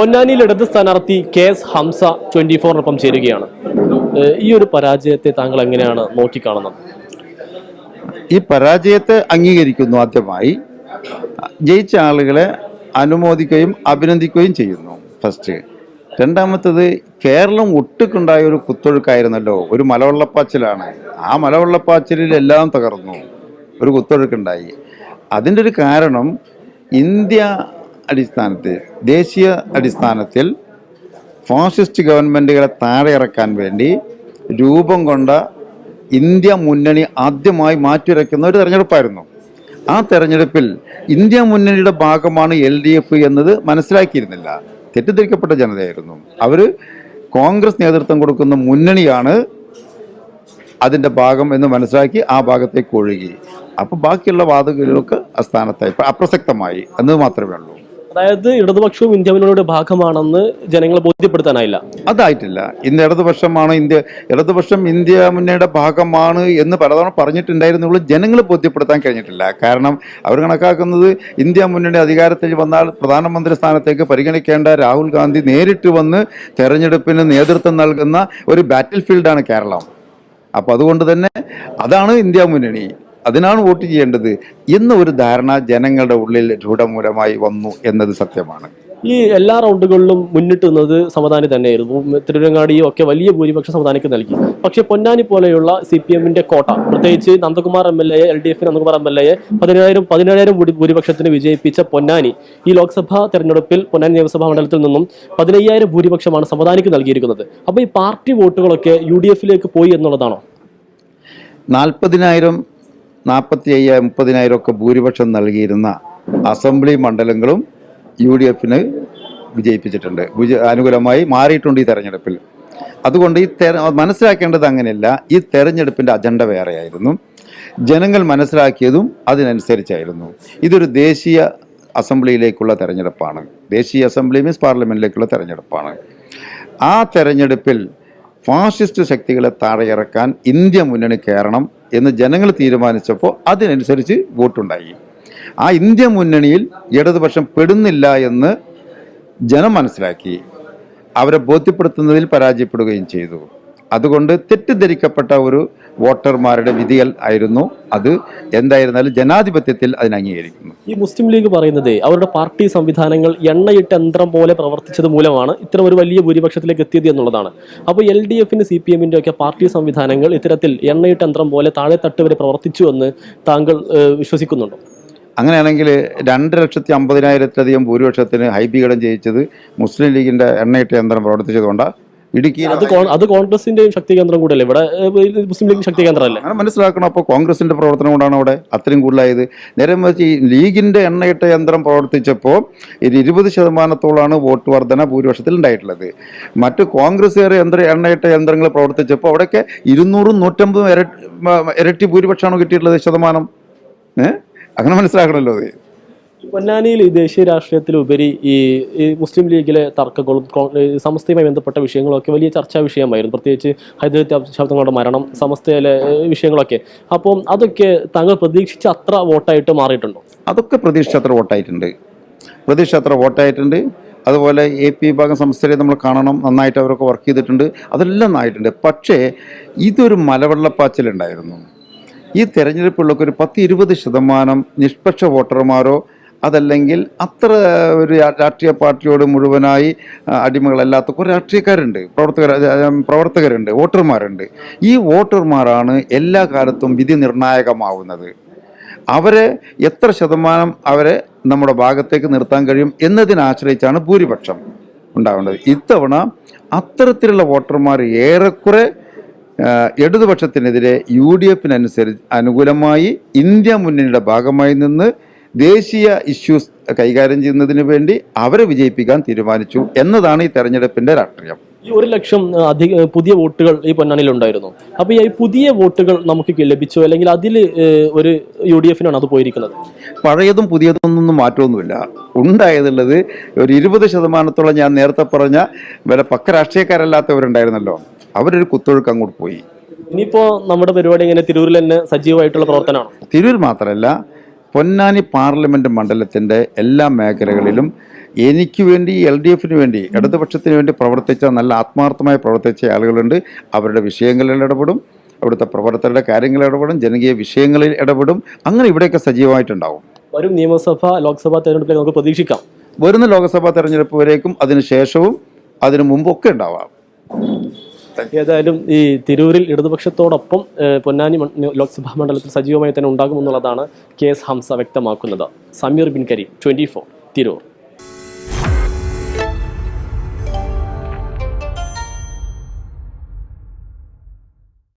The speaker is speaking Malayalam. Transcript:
പൊന്നാനിയിൽ ഇടത് സ്ഥാനാർത്ഥി കെ എസ് ഹംസ ട്വന്റി ഫോറിനൊപ്പം ചേരുകയാണ്. ഈ ഒരു പരാജയത്തെ താങ്കൾ എങ്ങനെയാണ് നോക്കിക്കാണുന്നത്? ഈ പരാജയത്തെ അംഗീകരിക്കുന്നു ആദ്യമായി. ജയിച്ച ആളുകളെ അനുമോദിക്കുകയും അഭിനന്ദിക്കുകയും ചെയ്യുന്നു ഫസ്റ്റ്. രണ്ടാമത്തത് കേരളം ഒട്ടുക്കുണ്ടായ ഒരു കുത്തൊഴുക്കായിരുന്നല്ലോ ഒരു മലവെള്ളപ്പാച്ചിലാണ്. ആ മലവെള്ളപ്പാച്ചിലിൽ എല്ലാം തകർന്നു ഒരു കുത്തൊഴുക്കുണ്ടായി. അതിന്റെ ഒരു കാരണം ഇന്ത്യ അടിസ്ഥാനത്തിൽ ദേശീയ അടിസ്ഥാനത്തിൽ ഫാസിസ്റ്റ് ഗവൺമെന്റുകളെ താഴെ ഇറക്കാൻ വേണ്ടി രൂപം കൊണ്ട ഇന്ത്യ മുന്നണി ആദ്യമായി മാറ്റിവരയ്ക്കുന്ന ഒരു തെരഞ്ഞെടുപ്പായിരുന്നു. ആ തെരഞ്ഞെടുപ്പിൽ ഇന്ത്യ മുന്നണിയുടെ ഭാഗമാണ് എൽ ഡി എഫ് എന്നത് മനസ്സിലാക്കിയിരുന്നില്ല. തെറ്റിദ്ധരിക്കപ്പെട്ട ജനതയായിരുന്നു. അവർ കോൺഗ്രസ് നേതൃത്വം കൊടുക്കുന്ന മുന്നണിയാണ് അതിന്റെ ഭാഗം എന്ന് മനസ്സിലാക്കി ആ ഭാഗത്തേക്ക് ഒഴുകി. അപ്പോൾ ബാക്കിയുള്ള വാദങ്ങളിലൊക്കെ അസ്ഥാനത്തായി ഇപ്പം അപ്രസക്തമായി എന്നത് മാത്രമേ ഉള്ളൂ. അതായത് ഇടതുപക്ഷവും ഇന്ത്യ മുന്നണിയുടെ ഭാഗമാണെന്ന് ജനങ്ങളെ ബോധ്യപ്പെടുത്താനായില്ല. അതായിട്ടില്ല. ഇന്ന് ഇടതുപക്ഷമാണ് ഇന്ത്യ ഇടതുപക്ഷം ഇന്ത്യ മുന്നണിയുടെ ഭാഗമാണ് എന്ന് പലതവണ പറഞ്ഞിട്ടുണ്ടായിരുന്നുള്ളൂ. ജനങ്ങൾ ബോധ്യപ്പെടുത്താൻ കഴിഞ്ഞിട്ടില്ല. കാരണം അവർ കണക്കാക്കുന്നത് ഇന്ത്യ മുന്നണി അധികാരത്തിൽ വന്നാൽ പ്രധാനമന്ത്രി സ്ഥാനത്തേക്ക് പരിഗണിക്കേണ്ട രാഹുൽ ഗാന്ധി നേരിട്ട് വന്ന് തെരഞ്ഞെടുപ്പിന് നേതൃത്വം നൽകുന്ന ഒരു ബാറ്റിൽ ഫീൽഡാണ് കേരളം. അപ്പോൾ അതുകൊണ്ട് തന്നെ അതാണ് ഇന്ത്യ മുന്നണി. അതിനാണ് വോട്ട് ചെയ്യേണ്ടത് എന്ന ഒരു ധാരണ ജനങ്ങളുടെ ഉള്ളിൽ രൂഢമൂലമായി വന്നു എന്നത് സത്യമാണ്. ഈ എല്ലാ റൗണ്ടുകളിലും മുന്നിട്ട് നിന്നത് സമാധാനി തന്നെയായിരുന്നു. തിരുവരങ്ങാടിയും ഒക്കെ വലിയ ഭൂരിപക്ഷം സമാധാനിക്ക് നൽകി. പക്ഷെ പൊന്നാനി പോലെയുള്ള സി പി എമ്മിന്റെ കോട്ട പ്രത്യേകിച്ച് Nandakumar M L A L D F Nandakumar M L A പതിനായിരം പതിനേഴായിരം ഭൂരിപക്ഷത്തിന് വിജയിപ്പിച്ച പൊന്നാനി ഈ ലോക്സഭാ തെരഞ്ഞെടുപ്പിൽ പൊന്നാനി നിയമസഭാ മണ്ഡലത്തിൽ നിന്നും പതിനയ്യായിരം ഭൂരിപക്ഷമാണ് സമാധാനിക്ക് നൽകിയിരിക്കുന്നത്. അപ്പോൾ ഈ പാർട്ടി വോട്ടുകളൊക്കെ യു ഡി എഫിലേക്ക് പോയി എന്നുള്ളതാണോ? നാൽപ്പതിനായിരം നാൽപ്പത്തി അയ്യായിരം മുപ്പതിനായിരം ഒക്കെ ഭൂരിപക്ഷം നൽകിയിരുന്ന അസംബ്ലി മണ്ഡലങ്ങളും യു ഡി എഫിന് വിജയിപ്പിച്ചിട്ടുണ്ട്. വിജ- അനുകൂലമായി മാറിയിട്ടുണ്ട് ഈ തെരഞ്ഞെടുപ്പിൽ. അതുകൊണ്ട് ഈ തെര മനസ്സിലാക്കേണ്ടത് അങ്ങനെയല്ല ഈ തെരഞ്ഞെടുപ്പിന്റെ അജണ്ട വേറെയായിരുന്നു. ജനങ്ങൾ മനസ്സിലാക്കിയതും അതിനനുസരിച്ചായിരുന്നു. ഇതൊരു ദേശീയ അസംബ്ലിയിലേക്കുള്ള തെരഞ്ഞെടുപ്പാണ്. ദേശീയ അസംബ്ലി മീൻസ് പാർലമെന്റിലേക്കുള്ള തെരഞ്ഞെടുപ്പാണ്. ആ തെരഞ്ഞെടുപ്പിൽ ഫാഷിസ്റ്റ് ശക്തികളെ താഴെയിറക്കാൻ ഇന്ത്യ മുന്നണി കയറണം എന്ന് ജനങ്ങൾ തീരുമാനിച്ചപ്പോൾ അതിനനുസരിച്ച് വോട്ടുണ്ടായി. ആ ഇന്ത്യ മുന്നണിയിൽ ഇടതുപക്ഷം പെടുന്നില്ല എന്ന് ജനം മനസ്സിലാക്കി. അവരെ ബോധ്യപ്പെടുത്തുന്നതിൽ പരാജയപ്പെടുകയും ചെയ്തു. അതുകൊണ്ട് തെറ്റിദ്ധരിക്കപ്പെട്ട ഒരു വോട്ടർമാരുടെ വിധികൾ ആയിരുന്നു അത്. എന്തായിരുന്നാലും ജനാധിപത്യത്തിൽ അതിന് അംഗീകരിക്കുന്നു. ഈ മുസ്ലിം ലീഗ് പറയുന്നത് അവരുടെ പാർട്ടി സംവിധാനങ്ങൾ എണ്ണയിട്ട യന്ത്രം പോലെ പ്രവർത്തിച്ചത് മൂലമാണ് ഇത്തരം ഒരു വലിയ ഭൂരിപക്ഷത്തിലേക്ക് എത്തിയത് എന്നുള്ളതാണ്. അപ്പോൾ എൽ ഡി എഫിന് സി പി എമ്മിന്റെ ഒക്കെ പാർട്ടി സംവിധാനങ്ങൾ ഇത്തരത്തിൽ എണ്ണയിട്ട യന്ത്രം പോലെ താഴെ തട്ട് വരെ പ്രവർത്തിച്ചു എന്ന് താങ്കൾ വിശ്വസിക്കുന്നുണ്ടോ? അങ്ങനെയാണെങ്കിൽ രണ്ട് ലക്ഷത്തി അമ്പതിനായിരത്തിലധികം ഭൂരിപക്ഷത്തിന് ഹൈബികടം ജയിച്ചത് മുസ്ലിം ലീഗിന്റെ എണ്ണയിട്ട യന്ത്രം പ്രവർത്തിച്ചതുകൊണ്ടാണ് ഇടുക്കിയിൽ അത് കോ- അത് കോൺഗ്രസിന്റെയും ശക്തി കേന്ദ്രം കൂടിയല്ലേ? ഇവിടെ ഏഹ്, മുസ്ലിം ലീഗ് ശക്തി കേന്ദ്രമല്ലേ അങ്ങനെ മനസ്സിലാക്കണം. അപ്പോൾ കോൺഗ്രസിന്റെ പ്രവർത്തനം കൊണ്ടാണ് അവിടെ അത്രയും കൂടുതലായത്. നേരെ മറിച്ച് ഈ ലീഗിന്റെ എണ്ണയിട്ട യന്ത്രം പ്രവർത്തിച്ചപ്പോൾ ഒരു ഇരുപത് ശതമാനത്തോളാണ് വോട്ട് വർധന ഭൂരിപക്ഷത്തിൽ ഉണ്ടായിട്ടുള്ളത്. മറ്റ് ഏറെ യന്ത്ര എണ്ണയിട്ട യന്ത്രങ്ങൾ പ്രവർത്തിച്ചപ്പോൾ അവിടെയൊക്കെ ഇരുന്നൂറും നൂറ്റമ്പതും ഇരട്ടി ഇരട്ടി ഭൂരിപക്ഷമാണ് കിട്ടിയിട്ടുള്ളത് ശതമാനം. ഏഹ് അങ്ങനെ മനസ്സിലാക്കണമല്ലോ അത്. പൊന്നാനിയിൽ ദേശീയ രാഷ്ട്രീയത്തിലുപരി ഈ മുസ്ലിം ലീഗിലെ തർക്കങ്ങളും സമസ്തയുമായി ബന്ധപ്പെട്ട വിഷയങ്ങളൊക്കെ വലിയ ചർച്ചാ വിഷയമായിരുന്നു. പ്രത്യേകിച്ച് ഹൈദരാബാദ് ശബ്ദങ്ങളുടെ മരണം സമസ്തയിലെ വിഷയങ്ങളൊക്കെ. അപ്പോൾ അതൊക്കെ താങ്കൾ പ്രതീക്ഷിച്ച അത്ര വോട്ടായിട്ട് മാറിയിട്ടുണ്ടോ? അതൊക്കെ പ്രതീക്ഷിച്ചത്ര വോട്ടായിട്ടുണ്ട്. പ്രതീക്ഷിച്ചത്ര വോട്ടായിട്ടുണ്ട്. അതുപോലെ എ പി വിഭാഗം സംസ്ഥയെ നമ്മൾ കാണണം നന്നായിട്ട് അവരൊക്കെ വർക്ക് ചെയ്തിട്ടുണ്ട്. അതെല്ലാം നന്നായിട്ടുണ്ട്. പക്ഷേ ഇതൊരു മലവെള്ളപ്പാച്ചിലുണ്ടായിരുന്നു. ഈ തെരഞ്ഞെടുപ്പുള്ളൊക്കെ ഒരു പത്ത് ഇരുപത് ശതമാനം നിഷ്പക്ഷ വോട്ടർമാരോ അതല്ലെങ്കിൽ അത്ര ഒരു രാഷ്ട്രീയ പാർട്ടിയോട് മുഴുവനായി അടിമകളല്ലാത്ത കുറേ രാഷ്ട്രീയക്കാരുണ്ട്. പ്രവർത്തകർ പ്രവർത്തകരുണ്ട് വോട്ടർമാരുണ്ട്. ഈ വോട്ടർമാരാണ് എല്ലാ കാലത്തും വിധി നിർണായകമാവുന്നത്. അവരെ എത്ര ശതമാനം അവരെ നമ്മുടെ ഭാഗത്തേക്ക് നിർത്താൻ കഴിയും എന്നതിനെ ആശ്രയിച്ചാണ് ഭൂരിപക്ഷം ഉണ്ടാവേണ്ടത് ഇത്തവണ അത്തരത്തിലുള്ള വോട്ടർമാർ ഏറെക്കുറെ ഇടതുപക്ഷത്തിനെതിരെ യു ഡി എഫിനനുസരിച്ച് അനുകൂലമായി ഇന്ത്യ മുന്നണിയുടെ ഭാഗമായി നിന്ന് ദേശീയ ഇഷ്യൂസ് കൈകാര്യം ചെയ്യുന്നതിന് വേണ്ടി അവരെ വിജയിപ്പിക്കാൻ തീരുമാനിച്ചു എന്നതാണ് ഈ തെരഞ്ഞെടുപ്പിന്റെ രാഷ്ട്രീയം. ഈ ഒരു ലക്ഷം അധിക പുതിയ വോട്ടുകൾ ഈ പൊന്നാനിയിൽ ഉണ്ടായിരുന്നു അപ്പൊ ഈ പുതിയ വോട്ടുകൾ നമുക്ക് ലഭിച്ചു അല്ലെങ്കിൽ അതിൽ ഒരു യു ഡി എഫിനാണ് അത് പോയിരിക്കുന്നത്? പഴയതും പുതിയതൊന്നും മാറ്റമൊന്നുമില്ല. ഉണ്ടായതുള്ളത് ഒരു ഇരുപത് ശതമാനത്തോളം ഞാൻ നേരത്തെ പറഞ്ഞ വല്ല പക്ക രാഷ്ട്രീയക്കാരല്ലാത്തവരുണ്ടായിരുന്നല്ലോ. അവരൊരു കുത്തൊഴുക്ക് അങ്ങോട്ട് പോയി. ഇനിയിപ്പോ നമ്മുടെ പരിപാടി ഇങ്ങനെ തിരൂരിൽ തന്നെ സജീവമായിട്ടുള്ള പ്രവർത്തനമാണ്? തിരൂർ മാത്രമല്ല പൊന്നാനി പാർലമെന്റ് മണ്ഡലത്തിന്റെ എല്ലാ മേഖലകളിലും എനിക്ക് വേണ്ടി എൽ ഡി എഫിന് വേണ്ടി ഇടതുപക്ഷത്തിന് വേണ്ടി പ്രവർത്തിച്ച നല്ല ആത്മാർത്ഥമായി പ്രവർത്തിച്ച ആളുകളുണ്ട്. അവരുടെ വിഷയങ്ങളിൽ ഇടപെടും. അവിടുത്തെ പ്രവർത്തകരുടെ കാര്യങ്ങളിൽ ഇടപെടും. ജനകീയ വിഷയങ്ങളിൽ ഇടപെടും. അങ്ങനെ ഇവിടെയൊക്കെ സജീവമായിട്ടുണ്ടാവും. വരും നിയമസഭ ലോക്സഭാ തെരഞ്ഞെടുപ്പിലേക്ക് നമുക്ക് പ്രതീക്ഷിക്കാം. വരുന്ന ലോക്സഭാ തെരഞ്ഞെടുപ്പ് വരേക്കും അതിന് ശേഷവും അതിനു മുമ്പൊക്കെ ഉണ്ടാവാം. ഏതായാലും ഈ തിരൂരിൽ ഇടതുപക്ഷത്തോടൊപ്പം പൊന്നാനി ലോക്സഭാ മണ്ഡലത്തിൽ സജീവമായി തന്നെ ഉണ്ടാകുമെന്നുള്ളതാണ് കെ എസ് ഹംസ വ്യക്തമാക്കുന്നത്. Sameer Bin Kareem twenty four Tirur.